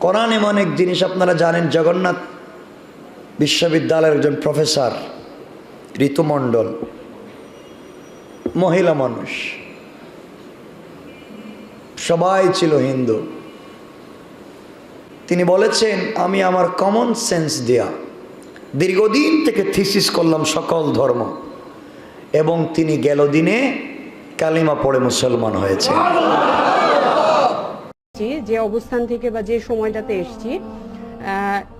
কোরআন এমন এক জিনিস আপনারা জানেন, জগন্নাথ বিশ্ববিদ্যালয়ের একজন প্রফেসর, ঋতুমণ্ডল, মহিলা মানুষ। সবাই ছিল হিন্দু। তিনি বলেছেন, আমি আমার কমন সেন্স দেয়া দীর্ঘদিন থেকে থিসিস করলাম সকল ধর্ম এবং তিনি গেল দিনে কালিমা পড়ে মুসলমান হয়েছে এসেছি, যে অবস্থান থেকে বা যে সময়টাতে এসেছি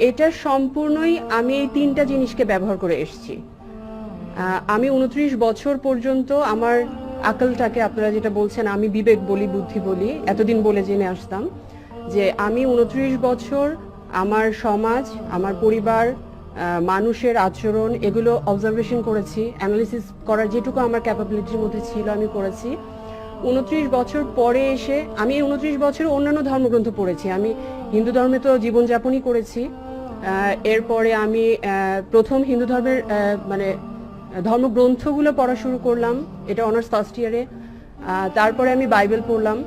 এটা সম্পূর্ণই আমি এই তিনটা জিনিসকে ব্যবহার করে এসেছি। আমি উনত্রিশ বছর পর্যন্ত আমার আকলটাকে আপনারা যেটা বলছেন আমি বিবেক বলি বুদ্ধি বলি এতদিন বলে জেনে আসতাম যে আমি উনত্রিশ বছর আমার সমাজ আমার পরিবার মানুষের আচরণ এগুলো অবজারভেশন করেছি অ্যানালিসিস করার যেটুকু আমার ক্যাপাবিলিটির মধ্যে ছিল আমি করেছি। উনত্রিশ বছর পরে এসে আমি এই উনত্রিশ বছর অন্যান্য ধর্মগ্রন্থ পড়েছি। আমি হিন্দু ধর্মে তো জীবনযাপনই করেছি। এরপরে আমি প্রথম হিন্দু ধর্মের মানে ধর্মগ্রন্থগুলো পড়া শুরু করলাম। এটা অনার্স ফার্স্ট ইয়ারে। তারপরে আমি বাইবেল পড়লাম।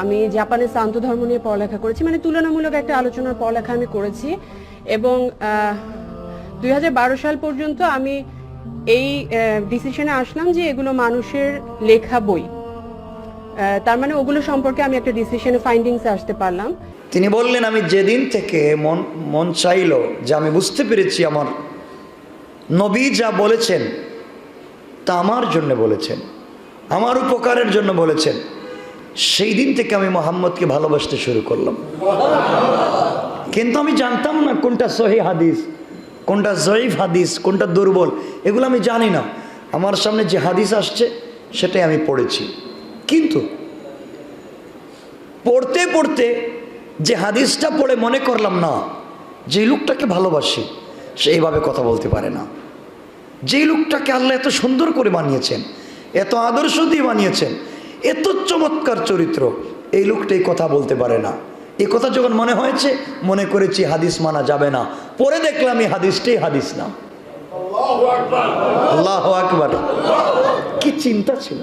আমি জাপানের শান্ত ধর্ম নিয়ে পড়ালেখা করেছি। মানে তুলনামূলক একটা আলোচনার পড়ালেখা আমি করেছি। এবং দুই হাজার বারো সাল পর্যন্ত আমি এই ডিসিশনে আসলাম যে এগুলো মানুষের লেখা বই। তার মানে ওগুলো সম্পর্কে আমি একটা ডিসিশনে ফাইন্ডিংসে আসতে পারলাম। তিনি বললেন, আমি যেদিন থেকে মন মন চাইল যে আমি বুঝতে পেরেছি আমার নবী যা বলেছেন, তা আমার জন্য বলেছেন, আমার উপকারের জন্য বলেছেন, সেই দিন থেকে আমি মোহাম্মদকে ভালোবাসতে শুরু করলাম। কিন্তু আমি জানতাম না কোনটা সহি হাদিস। কোনটা জয়ীফ হাদিস, কোনটা দুর্বল, এগুলো আমি জানি না। আমার সামনে যে হাদিস আসছে, সেটাই আমি পড়েছি। কিন্তু পড়তে পড়তে যে হাদিসটা পড়ে মনে করলাম না যে লোকটাকে ভালোবাসি, সে এইভাবে কথা বলতে পারে না। যেই লোকটাকে আল্লাহ এত সুন্দর করে বানিয়েছেন, এত আদর্শ দিয়ে বানিয়েছেন, এত চমৎকার চরিত্র, এই লোকটাই কথা বলতে পারে না। এই কথা যখন মনে হয়েছে মনে করেছি হাদিস মানা যাবে না। পরে দেখলাম এই হাদিসটাই হাদিস না। আল্লাহ আকবার। কি চিন্তা ছিল?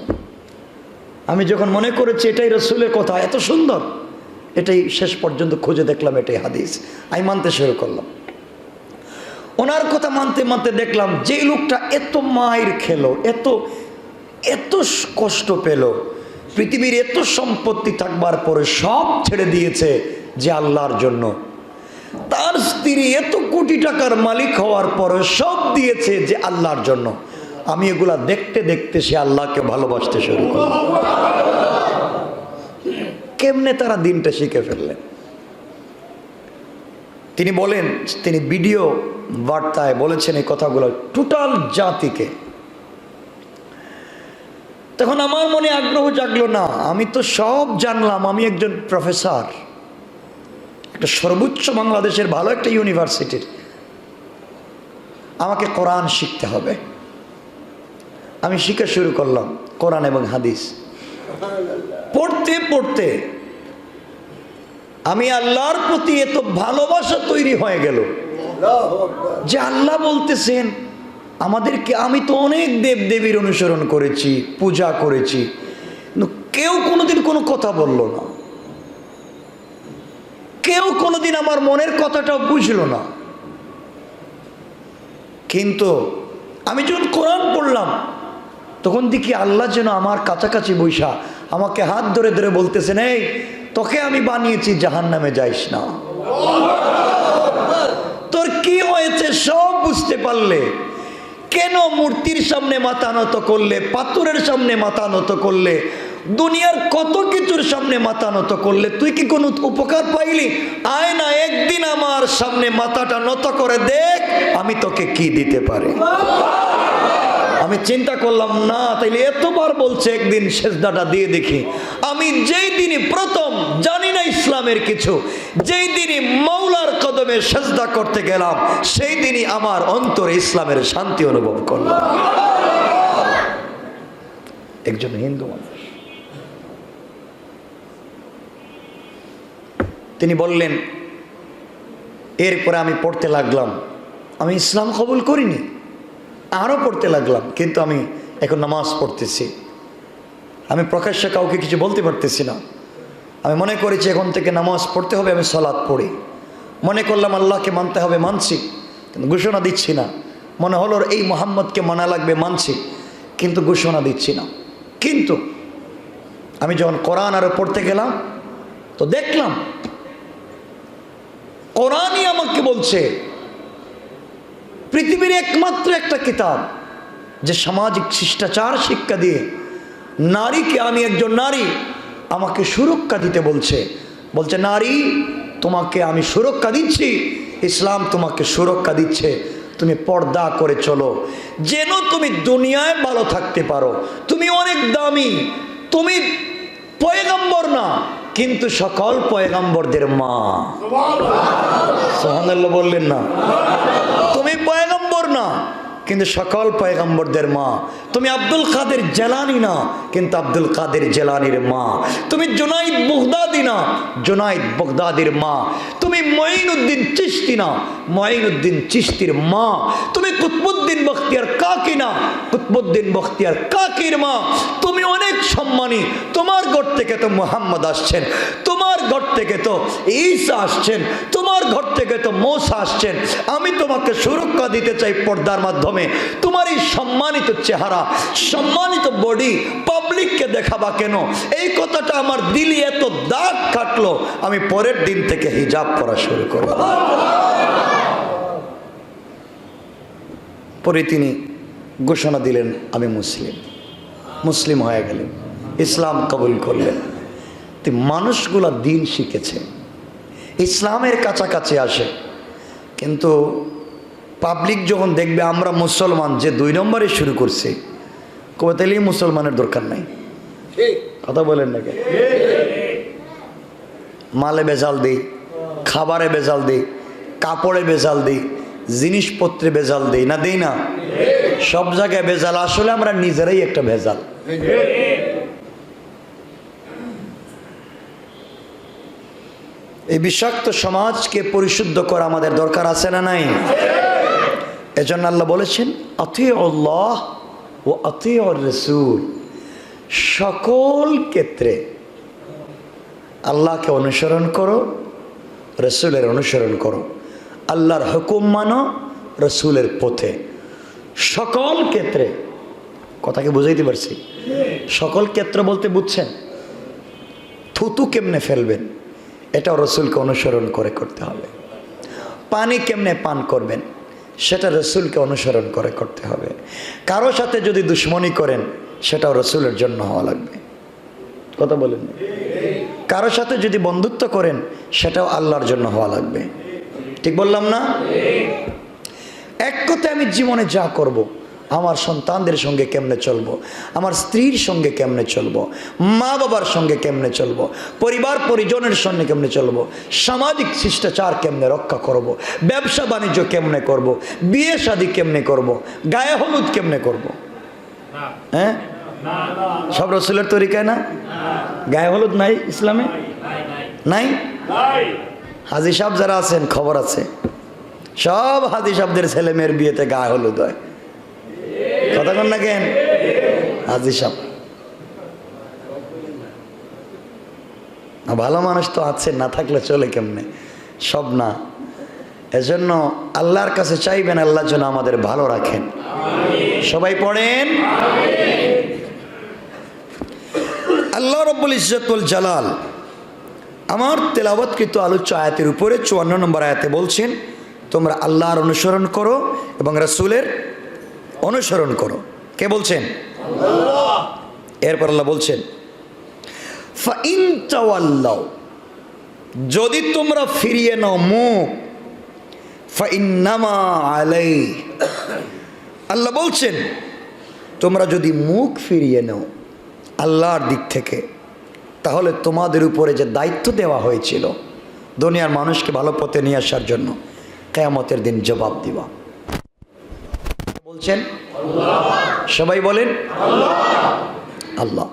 আমি যখন মনে করেছি এটাই রসুলের কথা এত সুন্দর। এটাই শেষ পর্যন্ত খুঁজে দেখলাম এটাই হাদিস। আমি মানতে শুরু করলাম। ওনার কথা মানতে মানতে দেখলাম যে লোকটা এত মায়ের খেলো এত এত কষ্ট পেল পৃথিবীর এত সম্পত্তি থাকবার পরে সব ছেড়ে দিয়েছে যে আল্লাহর জন্য। তার স্ত্রী এত কোটি টাকার মালিক হওয়ার পরে সব দিয়েছে যে আল্লাহর জন্য। আমি এগুলা দেখতে দেখতে সে আল্লাহকে ভালোবাসতে শুরু করলাম কেমনে তারা দিনটা শিখে ফেললেন? তিনি বলেন, তিনি ভিডিও বার্তায় বলেছেন এই কথাগুলো, টোটাল জাতিকে তখন আমার মনে আগ্রহ জাগলো না আমি তো সব জানলাম আমি একজন প্রফেসর। একটা সর্বোচ্চ বাংলাদেশের ভালো একটা ইউনিভার্সিটির। আমাকে কোরআন শিখতে হবে। আমি শিখে শুরু করলাম কোরআন এবং হাদিস। পড়তে পড়তে আমি আল্লাহর প্রতি এত ভালোবাসা তৈরি হয়ে গেল যে আল্লাহ বলতেছেন আমাদেরকে আমি তো অনেক দেব দেবীর অনুসরণ করেছি পূজা করেছি। কেউ কোনোদিন কোনো কথা বলল না। কেউ কোনোদিন আমার মনের কথাটা বুঝলো না। কিন্তু আমি যখন কোরআন পড়লাম তখন দেখি আল্লাহ যেন আমার কাছাকাছি বৈশা আমাকে হাত ধরে ধরে বলতেছেন এই তোকে আমি বানিয়েছি জাহান নামে যাইস না। তোর কি হয়েছে সব বুঝতে পারলে? কেন মূর্তির সামনে মাথা নত করলে, পাথরের সামনে মাথা নত করলে, দুনিয়ার কত কিছুর সামনে মাথা নত করলে? তুই কি কোনো উপকার পাইলি? আয় না, একদিন আমার সামনে মাথাটা নত করে দেখ, আমি তোকে কি দিতে পারি। আমি চিন্তা করলাম, না, তাইলে এতবার বলছে, একদিন সেজদাটা দিয়ে দেখি। আমি যেই দিনই প্রথম জানি না ইসলামের কিছু, যেই দিনই মৌলার কদমে সেজদা করতে গেলাম, সেই দিনই আমার অন্তরে ইসলামের শান্তি অনুভব করলাম। একজন হিন্দু মানুষ। তিনি বললেন, এরপরে আমি পড়তে লাগলাম। আমি ইসলাম কবুল করিনি, আরও পড়তে লাগলাম, কিন্তু আমি এখন নামাজ পড়তেছি। আমি প্রকাশ্যে কাউকে কিছু বলতে পারতেছি না। আমি মনে করেছি এখন থেকে নামাজ পড়তে হবে, আমি সলাৎ পড়ি। মনে করলাম আল্লাহকে মানতে হবে, মানছি। কিন্তু ঘোষণা দিচ্ছি না। মনে হলো এই মোহাম্মদকে মানা লাগবে, মানছি। কিন্তু ঘোষণা দিচ্ছি না। কিন্তু আমি যখন কোরআন আরও পড়তে গেলাম, তো দেখলাম, কোরআনই আমাকে বলছে, পৃথিবীর একমাত্র একটা কিতাব, যে সামাজিক শিষ্টাচার শিক্ষা দিয়ে নারীকে আমি একজন নারী। আমাকে সুরক্ষা দিতে বলছে। বলছে নারী তোমাকে আমি সুরক্ষা দিচ্ছি। ইসলাম তোমাকে সুরক্ষা দিচ্ছে। তুমি পর্দা করে চলো। যেন তুমি দুনিয়ায় ভালো থাকতে পারো। তুমি অনেক দামি। তুমি পয়গম্বর না কিন্তু সকল পয়গম্বরদের মা। সোহানাল্লাহ বললেন না। কিন্তু সকল পয়গম্বরদের মা। তুমি আব্দুল কাদের জেলানি না, কিন্তু আব্দুল কাদের জেলানির মা। তুমি জুনাইদ বগদাদি না, জুনাইদ বগদাদির মা। তুমি মঈনুদ্দিন চিস্তি না, মঈনুদ্দিন চিস্তির মা। তুমি কুতবুদ্দিন বখতিয়ার কাকি না, কুতবুদ্দিন বখতিয়ার কাকির মা। তুমি অনেক সম্মানী, তোমার ঘর থেকে তো মোহাম্মদ আসছেন, তোমার ঘর থেকে তো ঈসা আসছেন, তোমার ঘর থেকে তো মৌসা আসছেন। আমি তোমাকে সুরক্ষা দিতে চাই পর্দার মাধ্যমে। তোমার এই সম্মানিত চেহারা, সম্মানিত বডি পাবলিককে দেখাবা কেন? এই কথাটা আমার দিলি এত দাগ কাটলো, আমি পরের দিন থেকে হিজাব করা শুরু করব। পরে তিনি ঘোষণা দিলেন, আমি মুসলিম। মুসলিম হয়ে গেলেন। ইসলাম কবুল করলেন। মানুষগুলা দিন শিখেছে। ইসলামের কাছাকাছি আসে। কিন্তু পাবলিক যখন দেখবে আমরা মুসলমান, যে দুই নম্বরে শুরু করছি, কবে তাহলেই মুসলমানের দরকার নাই? কথা বলেন না কেন? মালে বেজাল দিই খাবারে বেজাল দিই কাপড়ে বেজাল দিই জিনিসপত্রে বেজাল দিই না দিই না? সব জায়গায় বেজাল, আসলে আমরা নিজেরাই একটা ভেজাল। এই বিষাক্ত সমাজকে পরিশুদ্ধ করা আমাদের দরকার আছে না নাই? এজন্য আল্লাহ বলেছেন অতি আল্লাহ ও অতি রসুল। সকল ক্ষেত্রে আল্লাহকে অনুসরণ করো, রসুলের অনুসরণ করো। আল্লাহর হুকুম মানো, রসুলের পথে। সকল ক্ষেত্রে, কথাকে বুঝাইতে পারছি? সকল ক্ষেত্র বলতে বুঝছেন? থুতু কেমনে ফেলবেন? এটাও রসুলকে অনুসরণ করে করতে হবে। পানি কেমনে পান করবেন? সেটা রসুলকে অনুসরণ করে করতে হবে। কারও সাথে যদি দুশ্মনী করেন, সেটাও রসুলের জন্য হওয়া লাগবে। কথা বলেন কারও সাথে যদি বন্ধুত্ব করেন, সেটাও আল্লাহর জন্য হওয়া লাগবে। ঠিক বললাম না? এক কথা আমি জীবনে যা করব। আমার সন্তানদের সঙ্গে কেমনে চলবো? আমার স্ত্রীর সঙ্গে কেমনে চলবো? মা বাবার সঙ্গে কেমনে চলবো? পরিবার পরিজনের সঙ্গে কেমনে চলবো? সামাজিক শিষ্টাচার কেমনে রক্ষা করব। ব্যবসা বাণিজ্য কেমনে করব। বিয়ে শাদী কেমনে করব। গায়ে হলুদ কেমনে করব। হ্যাঁ? সব রসুলের তরিকায় না? গায়ে হলুদ নাই ইসলামে? নাই? হাজি সাহেব যারা আছেন, খবর আছে। সব হাজি সাহেবদের ছেলে মেয়ের বিয়েতে গায়ে হলুদ হয়। কথা কন না কেন? হাজি সাহেব। ভালো মানুষ তো আছে, না থাকলে চলে কেমনে? সব না। এজন্য আল্লাহর কাছে চাইবেন, আল্লাহ যেন আমাদের ভালো রাখেন। সবাই পড়েন? আল্লাহ রব্বুল ইজ্জতুল জালাল আমার তেলাবৎকৃত আলোচ্য আয়াতের উপরে চুয়ান্ন নম্বর আয়াতে বলছেন, তোমরা আল্লাহর অনুসরণ করো এবং রাসূলের অনুসরণ করো। কে বলছেন? এরপর আল্লাহ বলছেন যদি তোমরা ফিরিয়ে নাও মুখ আলাই আল্লাহ বলছেন তোমরা যদি মুখ ফিরিয়ে নাও আল্লাহর দিক থেকে তাহলে তোমাদের উপরে যে দায়িত্ব দেওয়া হয়েছিল দুনিয়ার মানুষকে ভালো পথে নিয়ে আসার জন্য কেয়ামতের দিন জবাব দিবা। বলছেন? সবাই বলেন আল্লাহ।